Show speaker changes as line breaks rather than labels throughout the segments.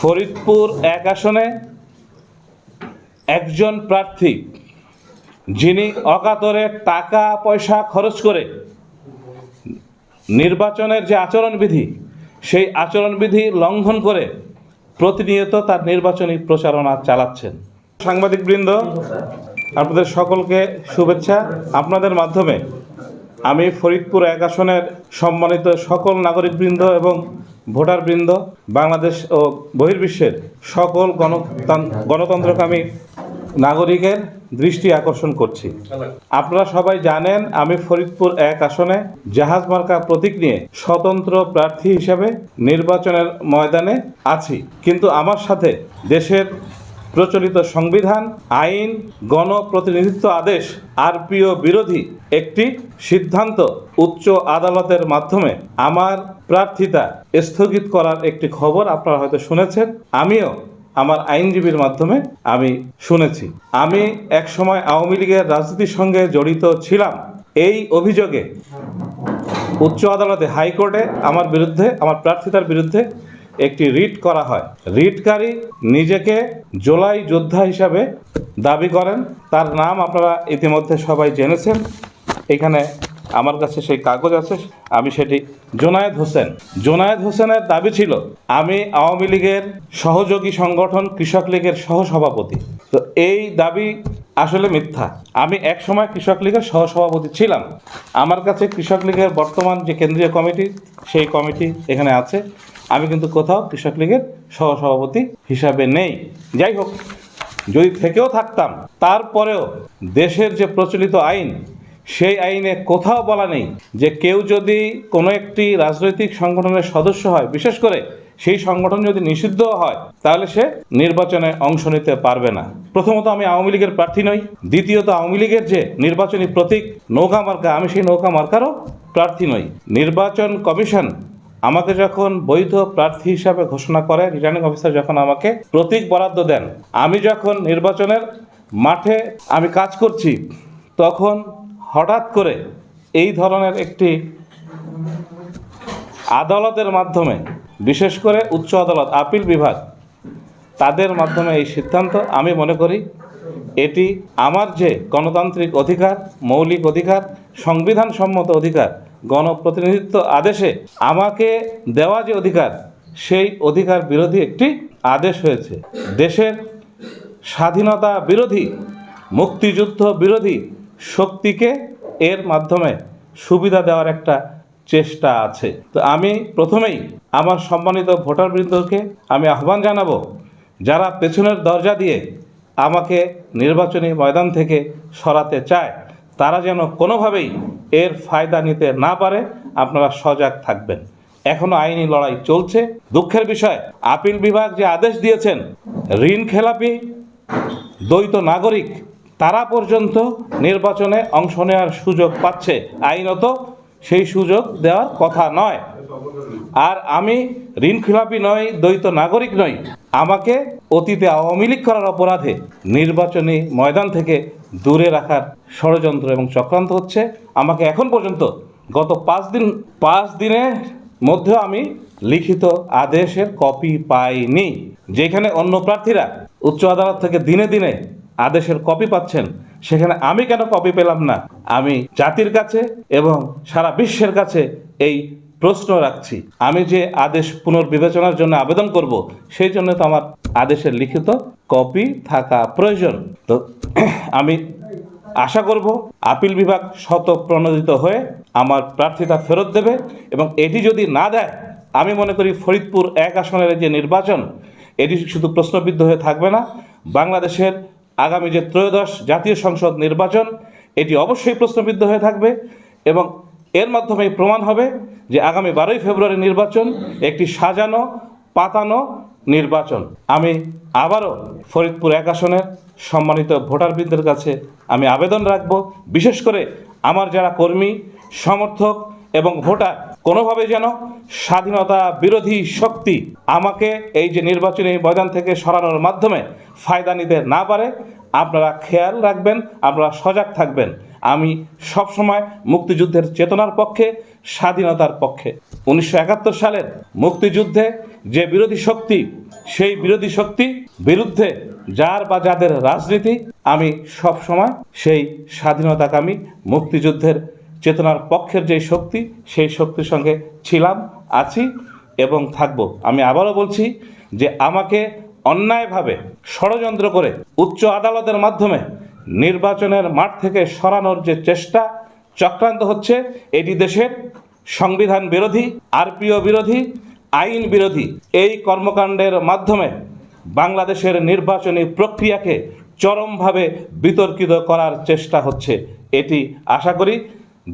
ফরিদপুর এক আসনে একজন প্রার্থী, যিনি অকাতরে টাকা, পয়সা খরচ করে নির্বাচনের যে আচরণবিধি, সেই আচরণবিধি লঙ্ঘন করে প্রতিনিয়ত তার নির্বাচনী প্রচারণা চালাচ্ছেন। সাংবাদিকবৃন্দ, আপনাদের সকলকে শুভেচ্ছা। আপনাদের মাধ্যমে আমি ফরিদপুর এক আসনের সম্মানিত সকল নাগরিকবৃন্দ এবং ভোটারবৃন্দ, বাংলাদেশ ও বহির্বিশ্বের সকল গণতান, গণতন্ত্রকামী নাগরিকের দৃষ্টি আকর্ষণ করছি। আপনারা সবাই জানেন, আমি ফরিদপুর এক আসনে জাহাজ মার্কা প্রতীক নিয়ে স্বতন্ত্র প্রার্থী হিসেবে নির্বাচনের ময়দানে আছি। কিন্তু আমার সাথে দেশের প্রচলিত সংবিধান, আইন, গণপ্রতিনিধিত্ব আদেশ, আরপিও বিরোধী একটি সিদ্ধান্ত উচ্চ আদালতের মাধ্যমে আমার প্রার্থিতা স্থগিত করার একটি খবর আপনারা হয়তো শুনেছেন। আমিও আমার আইনজীবীর মাধ্যমে আমি শুনেছি। আমি এক সময় আওয়ামী লীগের রাজনীতির সঙ্গে জড়িত ছিলাম। এই অভিযোগে উচ্চ আদালতে হাইকোর্টে আমার বিরুদ্ধে, আমার প্রার্থিতার বিরুদ্ধে একটি রিট করা হয়। রিটকারী নিজেকে জোলাই যোদ্ধা হিসাবে দাবি করেন। তার নাম আপনারা ইতিমধ্যে সবাই জেনেছেন। এখানে আমার কাছে সেই কাগজ আছে, আমি সেটি জোনায়েদ হোসেন। জোনায়েদ হোসেনের দাবি ছিল, আমি আওয়ামী লীগের সহযোগী সংগঠন, কৃষক লীগের সহসভাপতি। তো এই দাবি আসলে মিথ্যা। আমি এক সময় কৃষক লীগের সহসভাপতি ছিলাম। আমার কাছে কৃষক লীগের বর্তমান যে কেন্দ্রীয় কমিটি, সেই কমিটি এখানে আছে। আমি কিন্তু কোথাও কৃষক লীগের সহসভাপতি হিসাবে নেই। যাই হোক, যদি থেকেও থাকতাম, তারপরেও দেশের যে প্রচলিত আইন, সেই আইনে কোথাও বলা নেই যে কেউ যদি কোনো একটি রাজনৈতিক সংগঠনের সদস্য হয়, বিশেষ করে সেই সংগঠন যদি নিষিদ্ধ হয়, তাহলে সে নির্বাচনে অংশ নিতে পারবে না। প্রথমত আমি আওয়ামী লীগের প্রার্থী নই। দ্বিতীয়ত, আওয়ামী লীগের যে নির্বাচনী প্রতীক নৌকা মার্কা, আমি সেই নৌকা মার্কারও প্রার্থী নই। নির্বাচন কমিশন আমাকে যখন বৈধ প্রার্থী হিসাবে ঘোষণা করে রিটার্নিং অফিসার যখন আমাকে প্রতীক বরাদ্দ দেন, আমি যখন নির্বাচনের মাঠে আমি কাজ করছি, তখন হঠাৎ করে এই ধরনের একটি আদালতের মাধ্যমে, বিশেষ করে উচ্চ আদালত, আপিল বিভাগ, তাদের মাধ্যমে এই সিদ্ধান্ত, আমি মনে করি এটি আমার যে গণতান্ত্রিক অধিকার, মৌলিক অধিকার সংবিধান সম্মত অধিকার গণপ্রতিনিধিত্ব আদেশে আমাকে দেওয়া যে অধিকার, সেই অধিকার বিরোধী একটি আদেশ হয়েছে। দেশের স্বাধীনতা বিরোধী, মুক্তিযুদ্ধ বিরোধী শক্তিকে এর মাধ্যমে সুবিধা দেওয়ার একটা চেষ্টা আছে। তো আমি প্রথমেই আমার সম্মানিত ভোটারবৃন্দকে আমি আহ্বান জানাব, যারা পেছনের দরজা দিয়ে আমাকে নির্বাচনী ময়দান থেকে সরাতে চায়, তারা যেন কোনোভাবেই এর ফায়দা নিতে না পারে, আপনারা সজাগ থাকবেন। এখনও আইনি লড়াই চলছে। দুঃখের বিষয়, আপিল বিভাগ যে আদেশ দিয়েছেন, ঋণ খেলাপি, দ্বৈত নাগরিক, তারা পর্যন্ত নির্বাচনে অংশ নেওয়ার সুযোগ পাচ্ছে। আইনত সেই সুযোগ দেওয়ার কথা নয়। আর আমি ঋণ খেলাপি নই, দ্বৈত নাগরিক নই। আমাকে অতীতে আওয়ামী লীগ করার অপরাধে নির্বাচনী ময়দান থেকে দূরে রাখার ষড়যন্ত্র এবং চক্রান্ত হচ্ছে। আমাকে এখন পর্যন্ত গত পাঁচ দিন, পাঁচ দিনের মধ্যে আমি লিখিত আদেশের কপি পাইনি। যেখানে অন্য প্রার্থীরা উচ্চ আদালত থেকে দিনে দিনে আদেশের কপি পাচ্ছেন, সেখানে আমি কেন কপি পেলাম না? আমি জাতির কাছে এবং সারা বিশ্বের কাছে এই প্রশ্ন রাখছি। আমি যে আদেশ পুনর্বিবেচনার জন্য আবেদন করব, সেই জন্য তো আমার আদেশের লিখিত কপি থাকা প্রয়োজন। তো আমি আশা করব আপিল বিভাগ শত প্রণোদিত হয়ে আমার প্রার্থিতা ফেরত দেবে এবং এটি যদি না দেয়, আমি মনে করি ফরিদপুর এক আসনের যে নির্বাচন, এটি শুধু প্রশ্নবিদ্ধ হয়ে থাকবে না। বাংলাদেশের আগামী যে ত্রয়োদশ জাতীয় সংসদ নির্বাচন, এটি অবশ্যই প্রশ্নবিদ্ধ হয়ে থাকবে এবং এর মাধ্যমে প্রমাণ হবে যে আগামী বারোই ফেব্রুয়ারি নির্বাচন একটি সাজানো, পাতানো নির্বাচন। আমি আবারও ফরিদপুর এক আসনের সম্মানিত ভোটারবৃন্দের কাছে আমি আবেদন রাখব। বিশেষ করে আমার যারা কর্মী, সমর্থক এবং ভোটার, কোনোভাবে যেন স্বাধীনতা বিরোধী শক্তি আমাকে এই যে নির্বাচনী ময়দান থেকে সরানোর মাধ্যমে ফায়দা নিতে না পারে, আপনারা খেয়াল রাখবেন, আপনারা সজাগ থাকবেন। আমি সবসময় মুক্তিযুদ্ধের চেতনার পক্ষে, স্বাধীনতার পক্ষে। উনিশশো একাত্তর সালের মুক্তিযুদ্ধে যে বিরোধী শক্তি সেই বিরোধী শক্তি বিরুদ্ধে যার বা যাদের রাজনীতি, আমি সব সময় সেই স্বাধীনতাকামী মুক্তিযুদ্ধের চেতনার পক্ষের যে শক্তি, সেই শক্তির সঙ্গে ছিলাম, আছি এবং থাকব। আমি আবারও বলছি যে আমাকে অন্যায়ভাবে ষড়যন্ত্র করে উচ্চ আদালতের মাধ্যমে নির্বাচনের মাঠ থেকে সরানোর যে চেষ্টা, চক্রান্ত হচ্ছে, এটি দেশের সংবিধান বিরোধী, আরপিও বিরোধী আইন বিরোধী এই কর্মকাণ্ডের মাধ্যমে বাংলাদেশের নির্বাচনী প্রক্রিয়াকে চরমভাবে বিতর্কিত করার চেষ্টা হচ্ছে। এটি আশা করি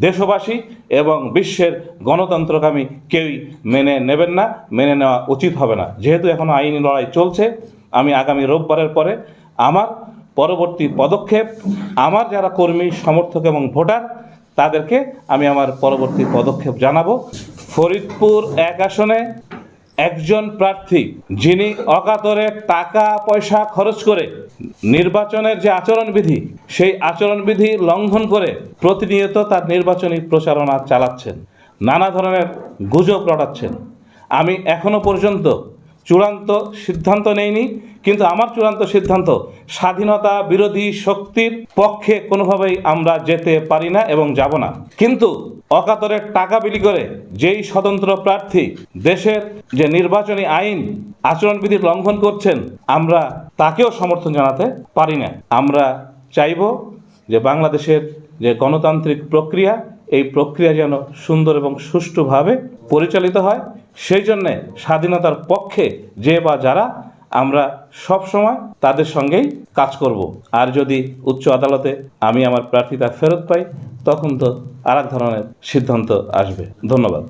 দেশবাসী এবং বিশ্বের গণতন্ত্রকামী কেউই মেনে নেবেন না, মেনে নেওয়া উচিত হবে না। যেহেতু এখনও আইনি লড়াই চলছে, আমি আগামী রোববারের পরে আমার পরবর্তী পদক্ষেপ, আমার যারা কর্মী, সমর্থক এবং ভোটার, তাদেরকে আমি আমার পরবর্তী পদক্ষেপ জানাব। ফরিদপুর এক আসনে একজন প্রার্থী, যিনি অকাতরে টাকা পয়সা খরচ করে নির্বাচনের যে আচরণবিধি, সেই আচরণবিধি লঙ্ঘন করে প্রতিনিয়ত তার নির্বাচনী প্রচারণা চালাচ্ছেন। নানা ধরনের গুজব রটাচ্ছেন। আমি এখনও পর্যন্ত চূড়ান্ত সিদ্ধান্ত নেইনি, কিন্তু আমার চূড়ান্ত সিদ্ধান্ত স্বাধীনতা বিরোধী শক্তির পক্ষে কোনোভাবেই আমরা যেতে পারি না এবং যাব না। কিন্তু অকাতরে টাকা বিলি করে যেই স্বতন্ত্র প্রার্থী দেশের যে নির্বাচনী আইন আচরণবিধি লঙ্ঘন করছেন, আমরা তাকেও সমর্থন জানাতে পারি না। আমরা চাইব যে বাংলাদেশের যে গণতান্ত্রিক প্রক্রিয়া, এই প্রক্রিয়া যেন সুন্দর এবং সুষ্ঠুভাবে পরিচালিত হয়। সেই জন্যে স্বাধীনতার পক্ষে যে বা যারা, আমরা সব সময় তাদের সঙ্গেই কাজ করব। আর যদি উচ্চ আদালতে আমি আমার প্রার্থিতা ফেরত পাই, তখন তো আর ধরনের সিদ্ধান্ত আসবে। ধন্যবাদ।